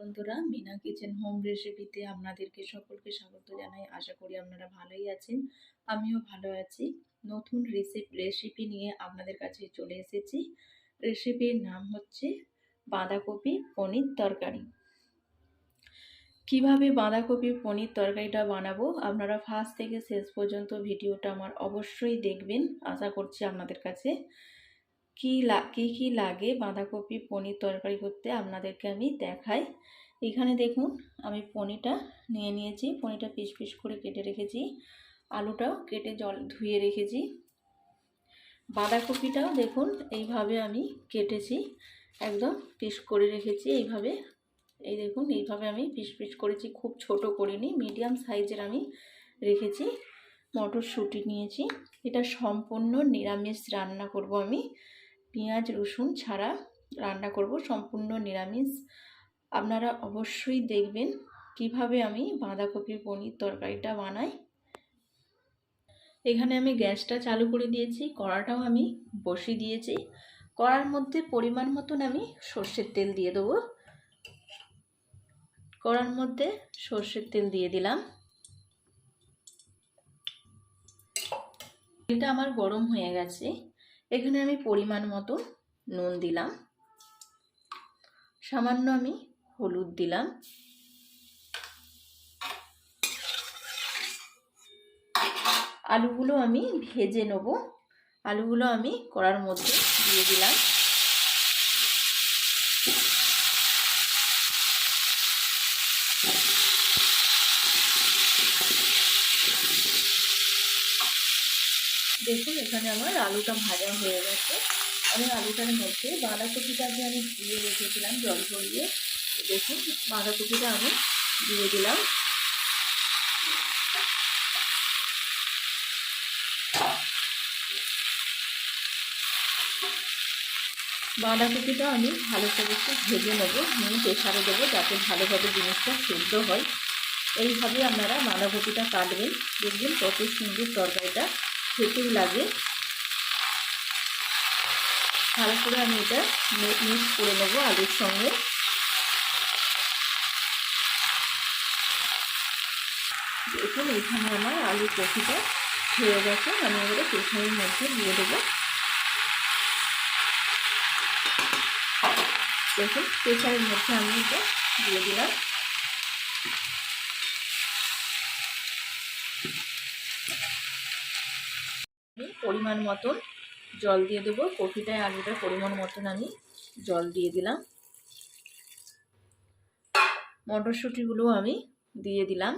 বন্ধুরা, Mina kitchen home রেসিপিতে আপনাদেরকে সকলকে স্বাগত জানাই। আশা করি আপনারা ভালোই আছেন, আমিও ভালো আছি। নতুন রেসিপি রেসিপি নিয়ে আপনাদের কাছে চলে এসেছি। রেসিপির নাম হচ্ছে বাঁধাকপি পনির তরকারি। কীভাবে বাঁধাকপি পনির তরকারিটা বানাবো, আপনারা ফার্স্ট থেকে শেষ পর্যন্ত ভিডিওটা আমার অবশ্যই দেখবেন। আশা করছি আপনাদের কাছে কী লা, কী কী লাগে বাঁধাকপি পনির তরকারি করতে আপনাদেরকে আমি দেখাই। এখানে দেখুন, আমি পনিরটা নিয়ে নিয়েছি, পনিরটা পিস পিস করে কেটে রেখেছি। আলুটাও কেটে জল, ধুয়ে রেখেছি। বাঁধাকপিটাও দেখুন, এইভাবে আমি কেটেছি, একদম পিস করে রেখেছি এইভাবে। এই দেখুন, এইভাবে আমি পিস পিস করেছি, খুব ছোট করিনি, মিডিয়াম সাইজের আমি রেখেছি, মটরশুঁটি নিয়েছি। এটা সম্পূর্ণ নিরামিষ রান্না করব আমি। পেঁয়াজ, রসুন ছাড়া রান্না করব সম্পূর্ণ নিরামিষ। আপনারা অবশ্যই দেখবেন কীভাবে আমি বাঁধাকপি পনির তরকারিটা বানাই। এখানে আমি গ্যাসটা চালু করে দিয়েছি, কড়াটাও আমি বসিয়ে দিয়েছি। কড়ার মধ্যে পরিমাণ মতন আমি সর্ষের তেল দিয়ে দেবো। কড়ার মধ্যে সর্ষের তেল দিয়ে দিলাম। তেলটা আমার গরম হয়ে গেছে। এখানে আমি পরিমাণ মতো নুন দিলাম। সামান্য আমি হলুদ দিলাম। আলুগুলো আমি ভেজে নেব। আলুগুলো আমি কড়ার মধ্যে দিয়ে দিলাম। দেখুন, এখানে আমার আলুটা ভাজা হয়ে গেছে। আমি আলুটার মধ্যে বাঁধাকপিটা যে আমি ধুয়ে রেখেছিলাম জল ঝরিয়ে, দেখুন বাঁধাকপিটা আমি দিয়ে দিলাম। বাঁধাকপিটা আমি ভালো করে একটু ভেজে নেব, নুন প্রেশারে দেবো যাতে ভালোভাবে জিনিসটা সেদ্ধ হয়। এইভাবে আপনারা বাঁধাকপিটা কাটবেন। দেখবেন কত সুন্দর তরকারিটা খেতেও লাগে। ভালো করে আমি এটা মিক্স করে নেব আলুর সঙ্গে। দেখুন, এখানে আমার আলু কফিটা হয়ে গেছে। আমি এবারে প্রেশারের মধ্যে দিয়ে দেবো। দেখুন প্রেশারের মধ্যে আমি এটা দিয়ে দিলাম। পরিমাণ মতন জল দিয়ে দেবো। কপিটায় আলুটার পরিমাণ মতন আমি জল দিয়ে দিলাম। মটরশুঁটিগুলো আমি দিয়ে দিলাম।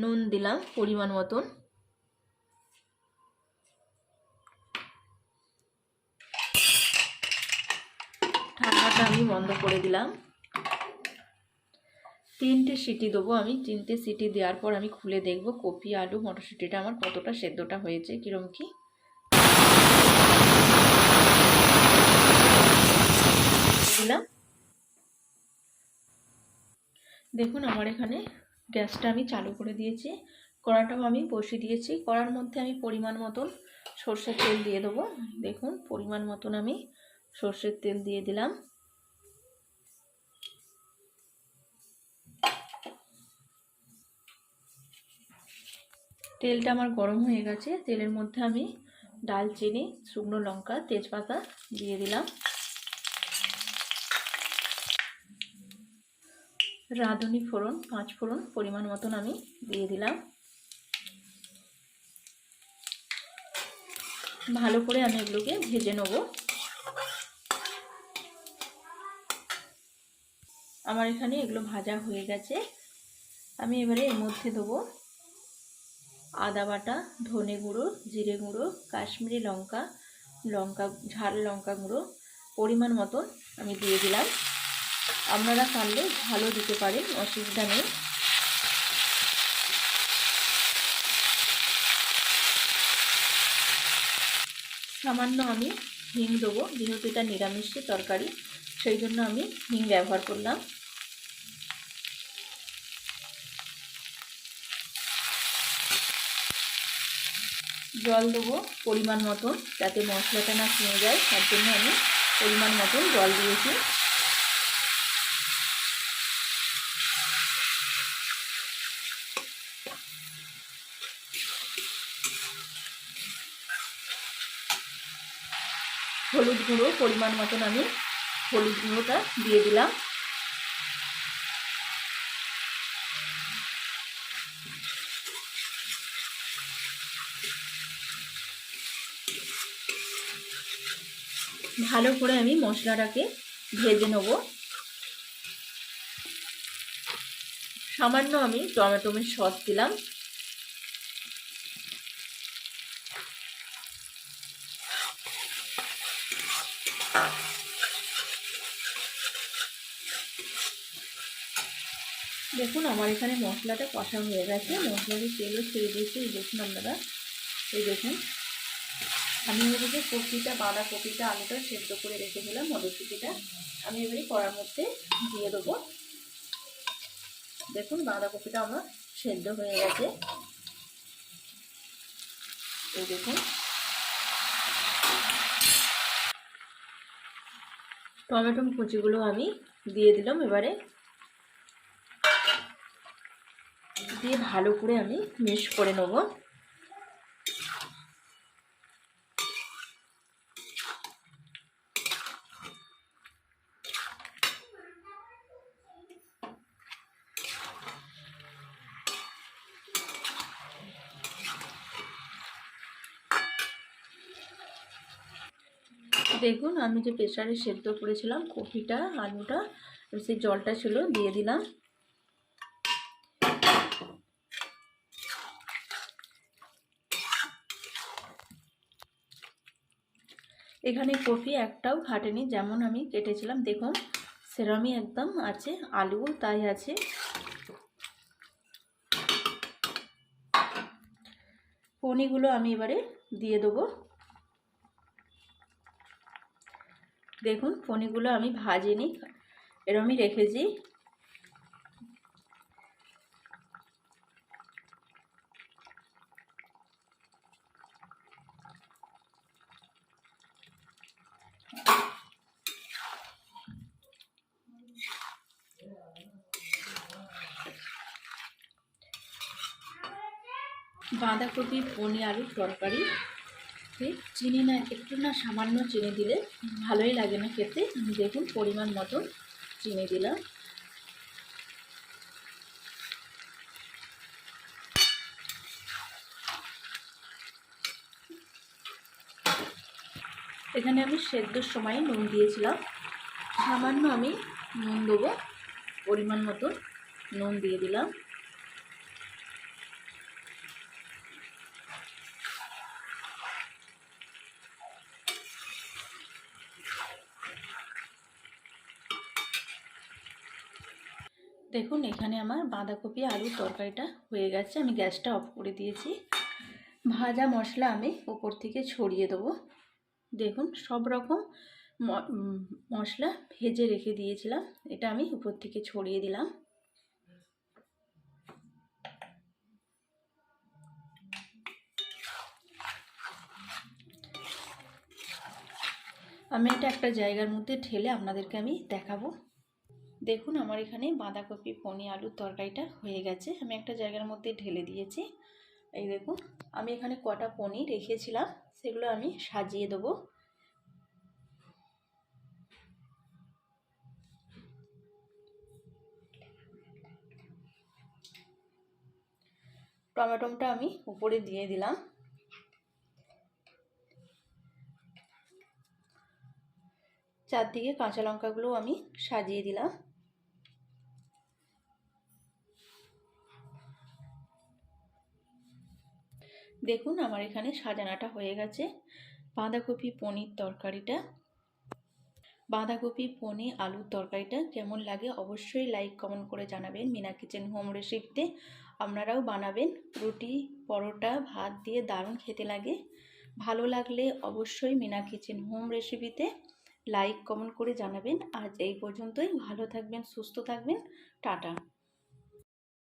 নুন দিলাম পরিমাণ মতন। ঢাকাটা আমি বন্ধ করে দিলাম। তিনটে সিটি দেবো আমি। তিনটে সিটি দেওয়ার পর আমি খুলে দেখব কপি, আলু, মটরশুঁটিটা আমার কতটা সেদ্ধটা হয়েছে কীরকম কি। দিলাম। দেখুন আমার এখানে গ্যাসটা আমি চালু করে দিয়েছি। কড়াটাও আমি বসিয়ে দিয়েছি। কড়ার মধ্যে আমি পরিমাণ মতন সর্ষের তেল দিয়ে দেবো। দেখুন, পরিমাণ মতন আমি সর্ষের তেল দিয়ে দিলাম। তেলটা আমার গরম হয়ে গেছে। তেলের মধ্যে আমি ডালচিনি, শুকনো লঙ্কা, তেজপাতা দিয়ে দিলাম। রাঁধুনি ফোড়ন, পাঁচ ফোড়ন পরিমাণ মতন আমি দিয়ে দিলাম। ভালো করে আমি এগুলোকে ভেজে নেব। আমার এখানে এগুলো ভাজা হয়ে গেছে। আমি এবারে এর মধ্যে দেবো আদা বাটা, ধনে গুঁড়ো, জিরে গুঁড়ো, কাশ্মীরি লঙ্কা লঙ্কা, ঝাল লঙ্কা গুঁড়ো পরিমাণ মতন আমি দিয়ে দিলাম। আপনারা পারলে ভালো দিতে পারেন, অসুবিধা নেই। সামান্য আমি হিং দেবো, যেহেতু এটা নিরামিষের তরকারি, সেই জন্য আমি হিং ব্যবহার করলাম। জল দেবো পরিমাণ মতন, যাতে মশলাটা না কিনে যায়। তার জন্য আমি পরিমাণ মতন জল দিয়েছি। হলুদ গুঁড়ো, পরিমাণ মতন আমি হলুদ গুঁড়োটা দিয়ে দিলাম। ভালো করে আমি মশলাটাকে ভেজে নেব। সামান্য আমি টমেটোমের সস দিলাম। দেখুন, আমার এখানে মশলাটা কষা হয়ে গেছে। মশলাটি তেলও ছেড়ে দিয়েছে। দেখুন আপনারা, এই দেখুন। আমি এদিকে কপিটা বাঁধাকপিটা আলুটা সেদ্ধ করে রেখেছিলাম মটরশুঁটিটা। আমি এবারে কড়ার মধ্যে দিয়ে দেবো। দেখুন বাঁধাকপিটা আমার সেদ্ধ হয়ে গেছে। এই দেখুন। টমেটো কুচিগুলো আমি দিয়ে দিলাম এবারে। দিয়ে ভালো করে আমি মিক্স করে নেব। দেখুন, আমি যে প্রেশারে সেদ্ধ করেছিলাম কফিটা, আলুটা সেই জলটা ছিল, দিয়ে দিলাম। এখানে কফি একটাও ফাটেনি যেমন আমি কেটেছিলাম। দেখুন সেরমই একদম আছে, আলুও তাই আছে। পনিগুলো আমি এবারে দিয়ে দেবো। দেখুন পনিগুলো আমি ভাজিনি এরমই রেখেছি। বাঁধাকপি পনির আলুর তরকারি। চিনি না, একটু না সামান্য চিনি দিলে ভালোই লাগে না খেতে। দেখুন পরিমাণ মতো চিনি দিলাম। এখানে আমি সেদ্ধর সময় নুন দিয়েছিলাম। সামান্য আমি নুন দেবো। পরিমাণ মতো নুন দিয়ে দিলাম। দেখুন, এখানে আমার বাঁধাকপি আলুর তরকারিটা হয়ে গেছে। আমি গ্যাসটা অফ করে দিয়েছি। ভাজা মশলা আমি উপর থেকে ছড়িয়ে দেবো। দেখুন, সব রকম মশলা ভেজে রেখে দিয়েছিলাম। এটা আমি উপর থেকে ছড়িয়ে দিলাম। আমি এটা একটা জায়গার মধ্যে ঠেলে আপনাদেরকে আমি দেখাবো। দেখুন আমার এখানে বাঁধাকপি পনি আলুর তরকারিটা হয়ে গেছে। আমি একটা জায়গার মধ্যে ঢেলে দিয়েছি। এই দেখুন, আমি এখানে কটা পনির রেখেছিলাম, সেগুলো আমি সাজিয়ে দেবো। টমেটোটা আমি উপরে দিয়ে দিলাম। চারদিকে কাঁচা লঙ্কাগুলো আমি সাজিয়ে দিলাম। দেখুন আমার এখানে সাজানাটা হয়ে গেছে। বাঁধাকপি, পনির তরকারিটা। বাঁধাকপি পনি আলুর তরকারিটা কেমন লাগে অবশ্যই লাইক কমেন্ট করে জানাবেন। মিনা কিচেন হোম রেসিপিতে আপনারাও বানাবেন। রুটি, পরোটা, ভাত দিয়ে দারুণ খেতে লাগে। ভালো লাগলে অবশ্যই মিনা কিচেন হোম রেসিপিতে লাইক কমেন্ট করে জানাবেন। আজ এই পর্যন্তই। ভালো থাকবেন, সুস্থ থাকবেন। টাটা।